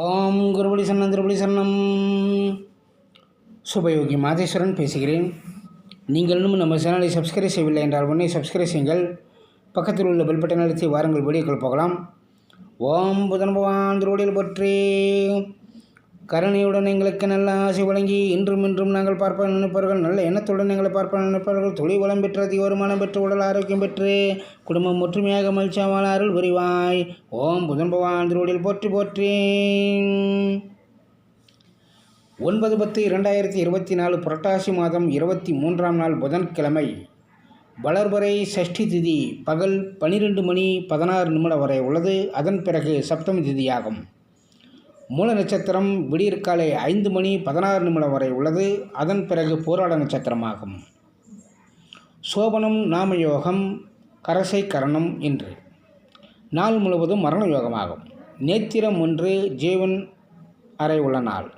ஓம் குருபடி சரணம் திருபடி சரணம். சுபயோகி மாதேஸ்வரன் பேசுகிறேன். நீங்கள் இன்னும் நம்ம சேனலை சப்ஸ்கிரைப் செய்யவில்லை என்றால் உடனே சப்ஸ்கிரைப் செய்யுங்கள். பக்கத்தில் உள்ள பெல் பட்டன் அழுத்தி வாருங்கள். வீடியோக்கள் போகலாம் ஓம் புதன் பகவான் திருவடியில் பற்றி. கருணையுடன் எங்களுக்கு நல்ல ஆசை வழங்கி இன்றும் இன்றும் நாங்கள் பார்ப்ப நினைப்பவர்கள் நல்ல எண்ணத்துடன் எங்களை பார்ப்ப நினைப்பவர்கள் தொழில் வளம் பெற்று அதிக வருமானம் பெற்று உடல் ஆரோக்கியம் பெற்று குடும்பம் ஒற்றுமையாக மகிழ்ச்சியான அருள் புரிவாய். ஓம் புதன் பவான் திருவடியில் போற்றி போற்றி. ஒன்பது பத்து இரண்டாயிரத்தி இருபத்தி நாலு புரட்டாசி மாதம் இருபத்தி மூன்றாம் நாள் புதன்கிழமை. வளர்பறை சஷ்டி திதி பகல் பனிரெண்டு மணி பதினாறு நிமிடம் வரை உள்ளது. அதன் பிறகு சப்தமி திதியாகும். மூல நட்சத்திரம் விடியற்காலை ஐந்து மணி பதினாறு நிமிடம் வரை உள்ளது. அதன் பிறகு போராட நட்சத்திரமாகும். சோபனம் நாமயோகம் கரசை கரணம் இன்று. நாள் முழுவதும் மரண யோகமாகும். நேத்திரம் ஒன்று ஜீவன் அறை உள்ள நாள்.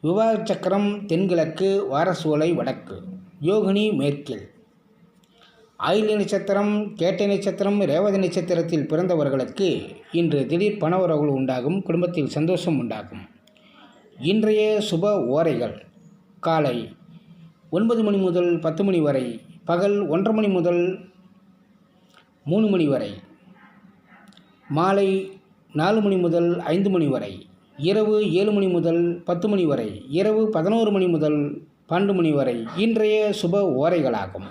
விவாக சக்கரம் தென்கிழக்கு வாரசூலை வடக்கு. யோகினி மேற்கில். ஆயில்ய நட்சத்திரம் கேட்டை நட்சத்திரம் ரேவதி நட்சத்திரத்தில் பிறந்தவர்களுக்கு இன்று திடீர் பண உறவுகள் உண்டாகும் குடும்பத்தில் சந்தோஷம் உண்டாகும். இன்றைய சுப ஓரைகள். காலை ஒன்பது மணி முதல் பத்து மணி வரை பகல் ஒன்றரை மணி முதல் மூணு மணி வரை மாலை நாலு மணி முதல் ஐந்து மணி வரை இரவு ஏழு மணி முதல் பத்து மணி வரை இரவு பதினோரு மணி முதல் பன்னெண்டு மணி வரை இன்றைய சுப ஓரைகளாகும்.